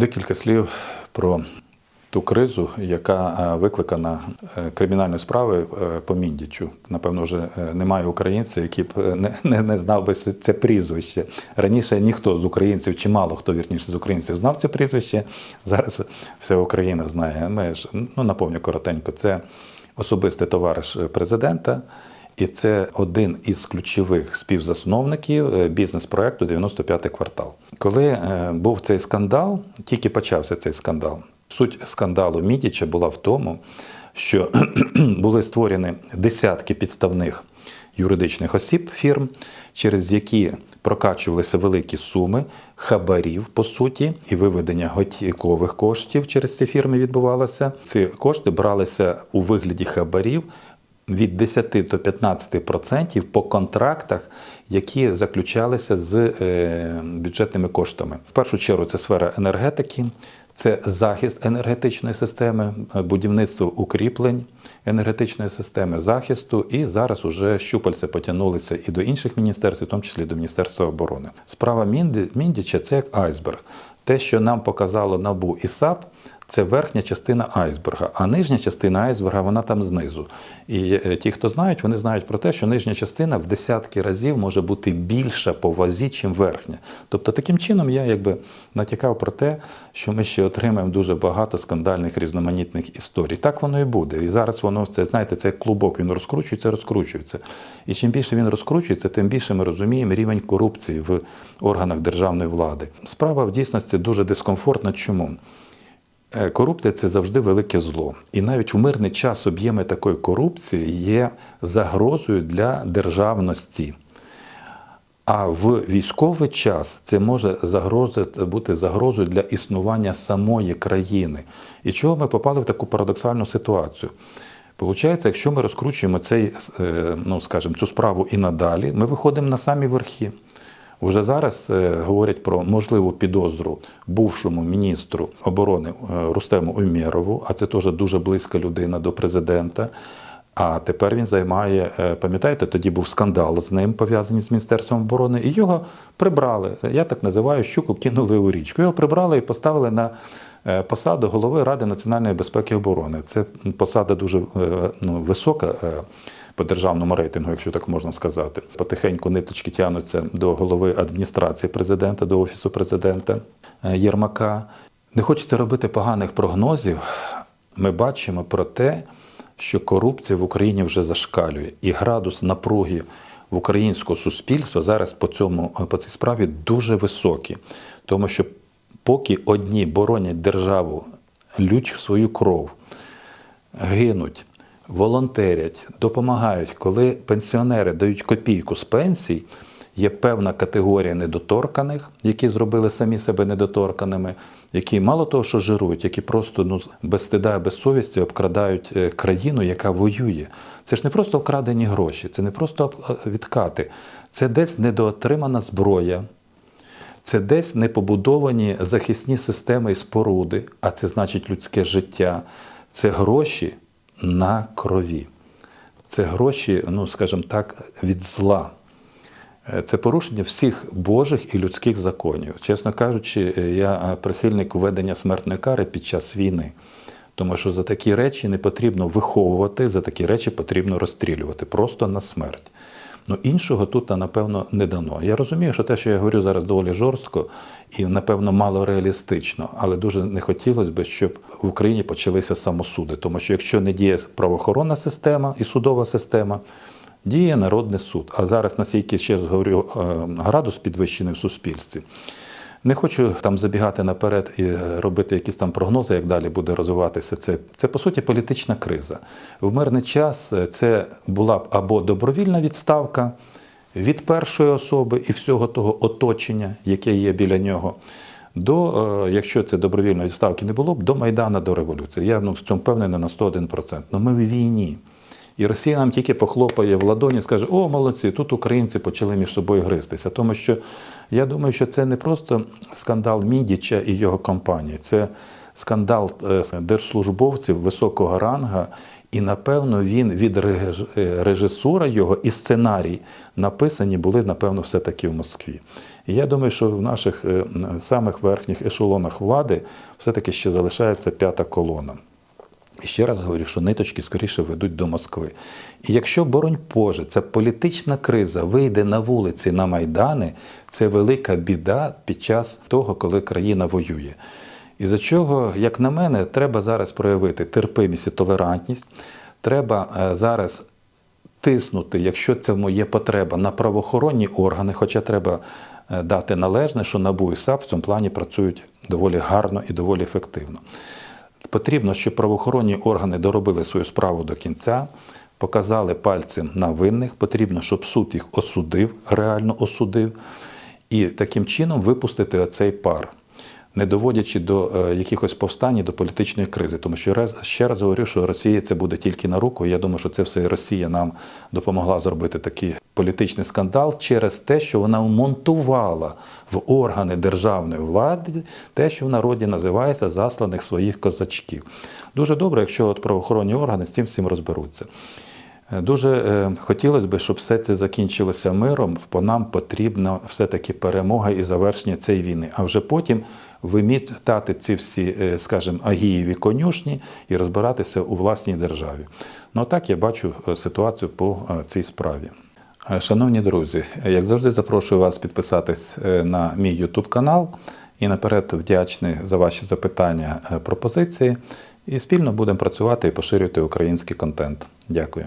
Декілька слів про ту кризу, яка е, викликана е, кримінальною справою е, по Міндічу. Напевно, вже немає українця, який б не, не, не знав би це прізвище. Раніше ніхто з українців, чи мало хто вірніше з українців знав це прізвище. Зараз вся Україна знає. Ми ж ну наповню коротенько. Це особистий товариш президента. І це один із ключових співзасновників е, бізнес-проекту 95-й квартал. Коли е, був цей скандал, тільки почався цей скандал. Суть скандалу Мідіча була в тому, що були створені десятки підставних юридичних осіб фірм, через які прокачувалися великі суми хабарів, по суті, і виведення готівкових коштів через ці фірми відбувалося. Ці кошти бралися у вигляді хабарів від 10 до 15% по контрактах, які заключалися з е, бюджетними коштами. В першу чергу це сфера енергетики, це захист енергетичної системи, е, будівництво укріплень енергетичної системи, захисту, і зараз уже щупальця потягнулися і до інших міністерств, в тому числі до Міністерства оборони. Справа Мінді, Міндіча це як айсберг. Те, що нам показало НАБУ і САП, це верхня частина айсберга, а нижня частина айсберга вона там знизу. І е, ті, хто знають, вони знають про те, що нижня частина в десятки разів може бути більша по вазі, чим верхня. Тобто, таким чином я якби натякав про те, що ми ще отримаємо дуже багато скандальних різноманітних історій. Так воно і буде. І зараз воно це знаєте, це клубок, він розкручується, розкручується. І чим більше він розкручується, тим більше ми розуміємо рівень корупції в органах державної влади. Справа в дійсності дуже дискомфортна. Чому? Е, Корупція це завжди велике зло. І навіть в мирний час об'єми такої корупції є загрозою для державності. А в військовий час це може бути загрозою для існування самої країни. І чого ми попали в таку парадоксальну ситуацію? Получається, якщо ми розкручуємо цей, е, ну, скажімо, цю справу і надалі, ми виходимо на самі верхи. Уже зараз е, говорять про можливу підозру бувшому міністру оборони е, Рустему Умєрову, а це теж дуже близька людина до президента. А тепер він займає, е, пам'ятаєте, тоді був скандал з ним пов'язаний з Міністерством оборони, і його прибрали. Я так називаю, щуку кинули у річку. Його прибрали і поставили на посаду голови Ради національної безпеки і оборони. Це посада дуже ну, висока по державному рейтингу, якщо так можна сказати. Потихеньку ниточки тягнуться до голови адміністрації президента, до офісу президента е, Єрмака. Не хочеться робити поганих прогнозів. Ми бачимо про те, що корупція в Україні вже зашкалює, і градус напруги в українського суспільства зараз по цьому по цій справі дуже високий. Тому що поки одні боронять державу, лють свою кров, гинуть, волонтерять, допомагають, коли пенсіонери дають копійку з пенсій. Є певна категорія недоторканих, які зробили самі себе недоторканими, які мало того, що жирують, які просто ну без стида, без совісті обкрадають е, країну, яка воює. Це ж не просто вкрадені гроші, це не просто відкати, це десь недоотримана зброя, це десь не побудовані захисні системи і споруди, а це значить людське життя. Це гроші на крові. Це гроші, ну скажімо так, від зла. Е, Це порушення всіх божих і людських законів. Чесно кажучи, е, я е, прихильник введення смертної кари під час війни. Тому що за такі речі не потрібно виховувати, за такі речі потрібно розстрілювати просто на смерть. Ну іншого тут, напевно, не дано. Я розумію, що те, що я говорю зараз доволі жорстко і, напевно, мало реалістично, але дуже не хотілося б, щоб в Україні почалися самосуди. Тому що якщо не діє правоохоронна система і судова система, діє народний суд. А зараз, наскільки ще говорю, е, градус підвищений в суспільстві. Не хочу там забігати наперед і е, робити якісь там прогнози, як далі буде розвиватися це. Це по суті політична криза. В мирний час е, це була б або добровільна відставка від першої особи і всього того оточення, яке є біля нього. До, е, якщо це добровільної відставки не було б, до Майдана, до революції. Я ну, в цьому впевнений на 101%. Ну ми в війні. І Росія нам тільки похлопає в ладоні скаже, о, молодці, тут українці почали між собою гристися. Тому що я думаю, що це не просто скандал Мідіча і його компанії, це скандал е, держслужбовців високого ранга І напевно він від е, режисура його і сценарій написані були, напевно, все-таки в Москві. І я думаю, що в наших е, самих верхніх ешелонах влади все-таки ще залишається п'ята колона. Ще раз говорю, що ниточки скоріше ведуть до Москви. І якщо, боронь Боже, ця політична криза вийде на вулиці, на майдани, це велика біда під час того, коли країна воює. І за чого, як на мене, треба зараз проявити терпимість і толерантність. Треба е, зараз тиснути, якщо це є потреба, на правоохоронні органи, хоча треба е, дати належне, що НАБУ і САП в цьому плані працюють доволі гарно і доволі ефективно. Потрібно, щоб правоохоронні органи доробили свою справу до кінця, показали пальцем на винних. Потрібно, щоб суд їх осудив, реально осудив, і таким чином випустити оцей пар, не доводячи до е, якихось повстань, до політичної кризи. Тому що раз, ще раз говорю, що Росія це буде тільки на руку. Я думаю, що це все Росія нам допомогла зробити такий політичний скандал через те, що вона вмонтувала в органи державної влади те, що в народі називається засланих своїх козачків. Дуже добре, якщо от правоохоронні органи з цим всім розберуться. Е, Дуже е, хотілося б, щоб все це закінчилося миром, бо нам потрібна все-таки перемога і завершення цієї війни. А вже потім вимітати ці всі, е, скажімо, агієві конюшні і розбиратися у власній державі. Ну так я бачу ситуацію по цій справі. Е, Шановні друзі, як завжди, запрошую вас підписатись е, на мій YouTube канал і наперед вдячний за ваші запитання, е, пропозиції. І спільно будемо працювати і поширювати український контент. Дякую.